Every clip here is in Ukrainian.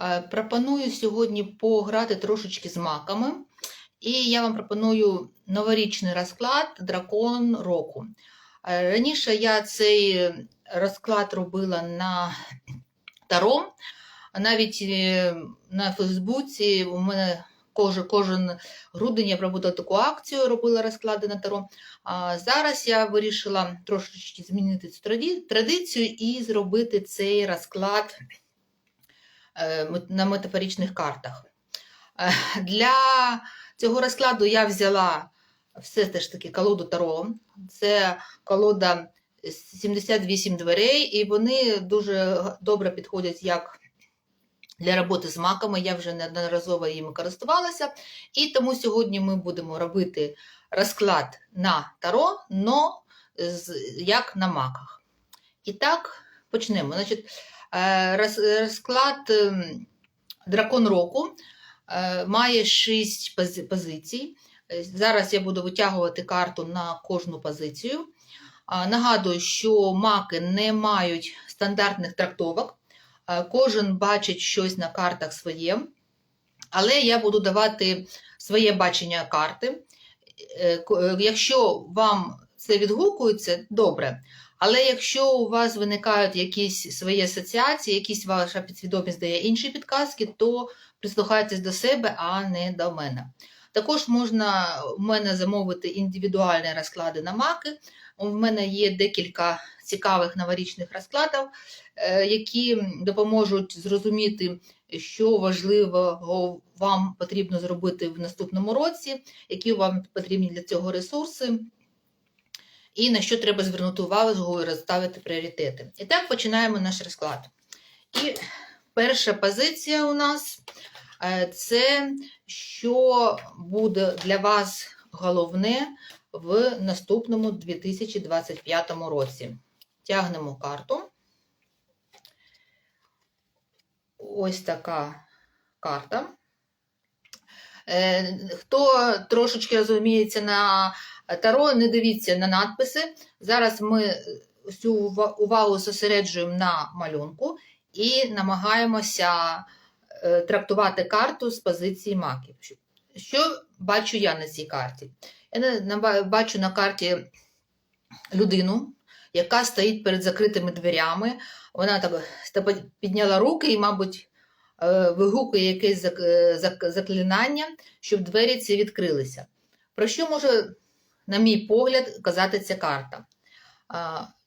Е, Пропоную сьогодні пограти трошечки з маками. І я вам пропоную новорічний розклад Дракон року. Е, Раніше я цей розклад робила на Таро. Навіть е, на Фейсбуці у мене кожен, кожен грудень я проводила таку акцію, робила розклади на Таро. А зараз я вирішила трошечки змінити цю традицію і зробити цей розклад на метафоричних картах. Е, Для цього розкладу я взяла все теж таки колоду Таро. Це колода 78 дверей, і вони дуже добре підходять як для роботи з маками. Я вже неодноразово їми користувалася. І тому сьогодні ми будемо робити розклад на Таро, но як на маках. І так, почнемо. Значить, е, розклад ем, Дракон року е, має 6 позицій. Е, Зараз я буду витягувати карту на кожну позицію. Нагадую, що маки не мають стандартних трактовок. Е, Кожен бачить щось на картах своє, але я буду давати своє бачення карти. Е, е, Якщо вам це відгукується, добре. Але якщо у вас виникають якісь свої асоціації, якісь ваша підсвідомість дає інші підказки, то прислухайтесь до себе, а не до мене. Також можна у мене замовити індивідуальні розклади на маки. У мене є декілька цікавих новорічних розкладів, е, які допоможуть зрозуміти, що важливого вам потрібно зробити в наступному році, які вам потрібні для цього ресурси, і на що треба звернути увагу і розставити пріоритети. І так починаємо наш розклад. І перша позиція у нас е, це що буде для вас головне в наступному 2025 році. Тягнемо карту. Ось така карта. Е, Хто трошечки розуміється на таро, не дивіться на надписи. Зараз ми всю увагу зосереджуємо на малюнку і намагаємося е, трактувати карту з позиції маків. Що- бачу я на цій карті? Я бачу на карті людину, яка стоїть перед закритими дверями. Вона так підняла руки і, мабуть, е, вигукує якесь е, зак- заклинання, щоб двері ці відкрилися. Про що може, на мій погляд, казати ця карта?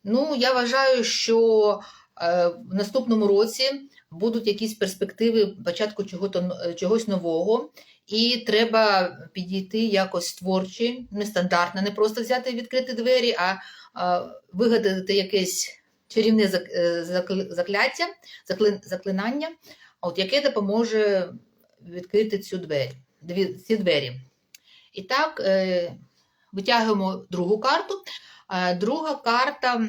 Ну, я вважаю, що е, в наступному році будуть якісь перспективи початку е, чогось нового, і треба підійти якось творчі, нестандартно, не просто взяти і відкрити двері, а, вигадати якесь чарівне е, закл- закляття, заклинання, от, яке допоможе відкрити цю двері, ці двері. І так, витягуємо другу карту. Е, Друга карта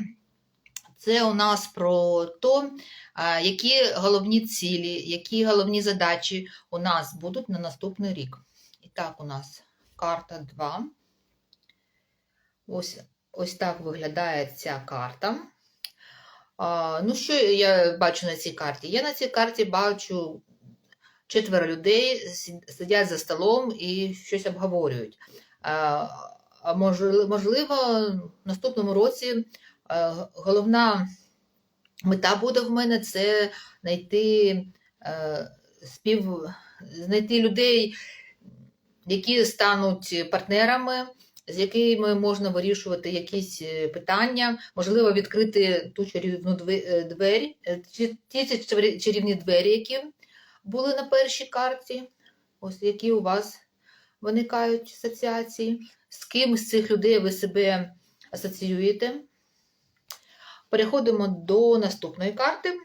це у нас про те, які головні цілі, які головні задачі у нас будуть на наступний рік. І так, у нас карта 2. Ось, ось так виглядає ця карта. А, ну, що я бачу на цій карті? Я на цій карті бачу четверо людей сидять за столом і щось обговорюють. Можливо, в наступному році е, головна мета буде в мене це знайти е, спів, знайти людей, які стануть партнерами, з якими можна вирішувати якісь е, питання, можливо, відкрити ту чарівну две- двері, ті чарівні двері, які були на першій карті, ось які у вас виникають асоціації, з ким з цих людей ви себе асоціюєте. Переходимо до наступної карти.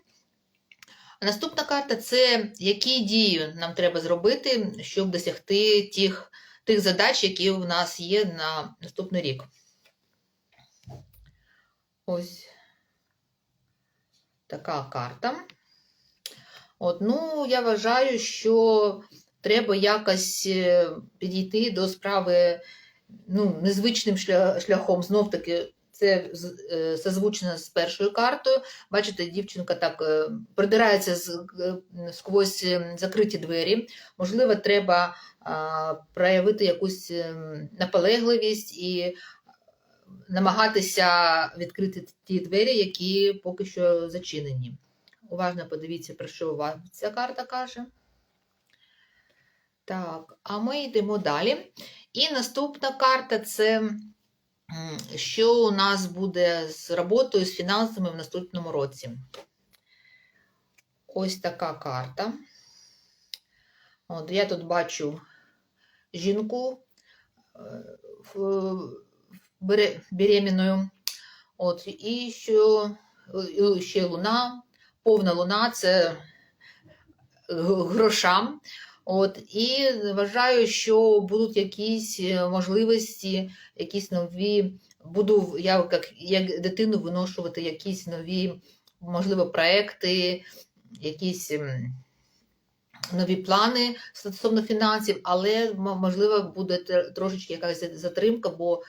Наступна карта це які дії нам треба зробити, щоб досягти тих, тих задач, які у нас є на наступний рік. Ось така карта. От, ну, я вважаю, що треба якось е, підійти до справи ну, незвичним шля- шляхом. Знов таки, це е, созвучно з першою картою. Бачите, дівчинка так е, придирається сквозь закриті двері. Можливо, треба проявити якусь наполегливість і намагатися відкрити ті двері, які поки що зачинені. Уважно подивіться, про що вам ця карта каже. Так, а ми йдемо далі. І наступна карта це що у нас буде з роботою, з фінансами в наступному році. Ось така карта. От, я тут бачу жінку е, беременною. От, і що ще луна, повна луна це г- грошам. От, і вважаю, що будуть якісь е, можливості, якісь нові. Буду я як, як дитину виношувати якісь нові, можливо, проекти, якісь ем, нові плани стосовно фінансів, але можливо буде трошечки якась затримка, бо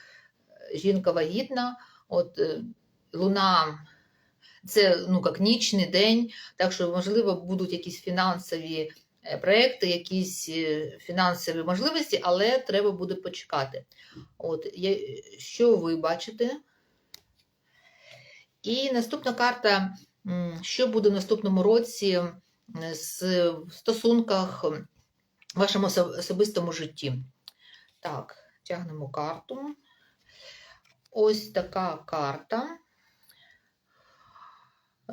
жінка вагітна, от е, луна це ну як нічний день, так що можливо будуть якісь фінансові е, проекти, якісь е, фінансові можливості, але треба буде почекати. От я, що ви бачите? І наступна карта, що буде в наступному році з в стосунках в вашому особистому житті. Так, тягнемо карту. Ось така карта.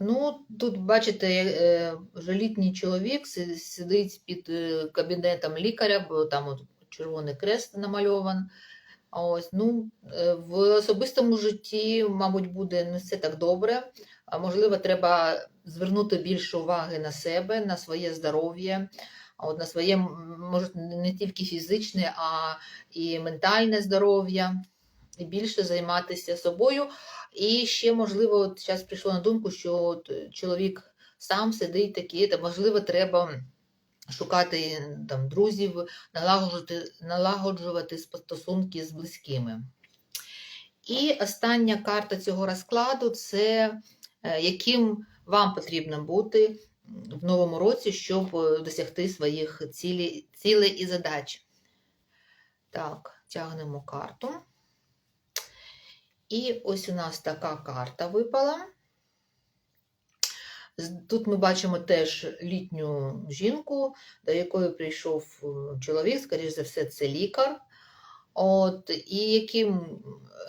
Ну, тут, бачите, е, вже літній чоловік сидить під е, кабінетом лікаря, бо там от червоний крест намальован. Ось, ну, е, в особистому житті, мабуть, буде не все так добре. Можливо, треба звернути більше уваги на себе, на своє здоров'я, на своє, може, не тільки фізичне, а і ментальне здоров'я, більше займатися собою. І ще, можливо, от зараз прийшло на думку, що от чоловік сам сидить такий, та можливо, треба шукати там друзів, налагоджувати, налагоджувати стосунки з близькими. І остання карта цього розкладу це е, яким вам потрібно бути в новому році, щоб досягти своїх цілей, цілей і задач. Так, тягнемо карту. І ось у нас така карта випала. Тут ми бачимо теж літню жінку, до якої прийшов е, чоловік, скоріш за все, це лікар. От, і яким,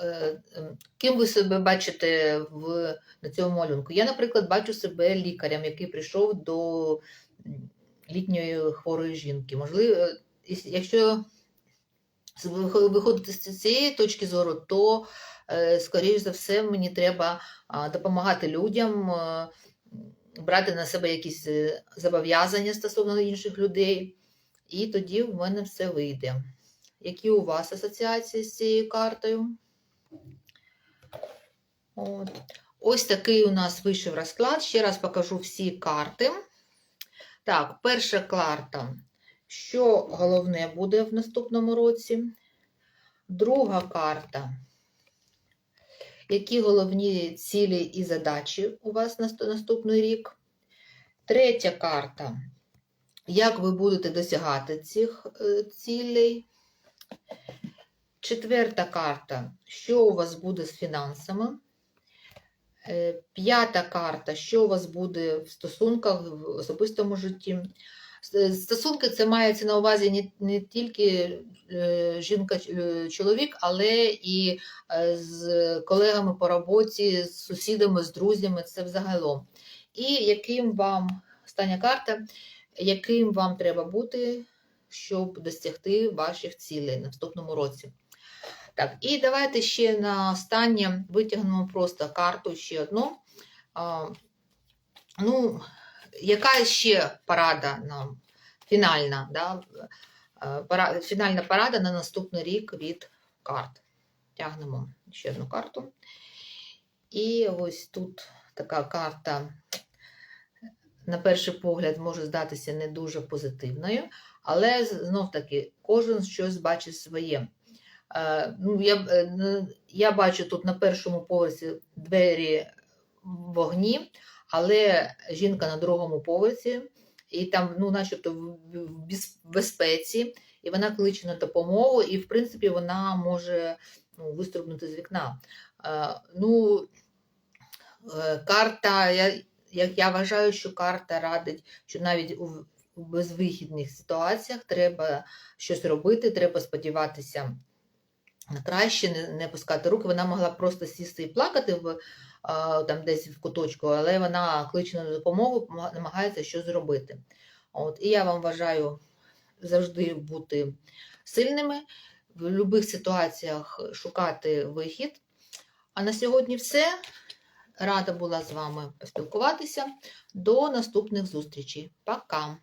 е, е, ким ви себе бачите в, на цьому малюнку? Я, наприклад, бачу себе лікарем, який прийшов до літньої хворої жінки. Можливо, е, якщо виходити з цієї точки зору, то, скоріш за все, мені треба допомагати людям, е, брати на себе якісь е, зобов'язання стосовно інших людей, і тоді в мене все вийде. Які у вас асоціації з цією картою? От. Ось такий у нас вийшов розклад. Ще раз покажу всі карти. Так, перша карта. Що головне буде в наступному році? Друга карта. Які головні цілі і задачі у вас на наступний рік? Третя карта. Як ви будете досягати цих е, цілей? Четверта карта. Що у вас буде з фінансами? Е, П'ята карта. Що у вас буде в стосунках, в особистому житті? Стосунки це мається на увазі не, не тільки е, жінка-чоловік, але і е, з колегами по роботі, з сусідами, з друзями, це взагалом. І яким вам, остання карта, яким вам треба бути, щоб досягти ваших цілей на наступному році. Так, і давайте ще на останнє витягнемо просто карту ще одну. Ну, яка ще порада нам фінальна, да? е, пора- фінальна порада на наступний рік від карт. Тягнемо ще одну карту. І ось тут така карта, на перший погляд, може здатися не дуже позитивною, але знов таки кожен щось бачить своє. Е, Ну, я, е, я бачу тут на першому поверсі двері вогні, але жінка на другому поверсі, і там, ну, начебто, в безпеці, і вона кличе на допомогу, і, в принципі, вона може ну, вистрибнути з вікна. Е, Ну, е, карта, я, як я вважаю, що карта радить, що навіть у, безвихідних ситуаціях треба щось робити, треба сподіватися краще, не, не пускати руки. Вона могла просто сісти і плакати в, там десь в куточку, але вона кличе на допомогу, намагається щось зробити. От, і я вам бажаю завжди бути сильними, в будь-яких ситуаціях шукати вихід. А на сьогодні все. Рада була з вами поспілкуватися. До наступних зустрічей. Пока!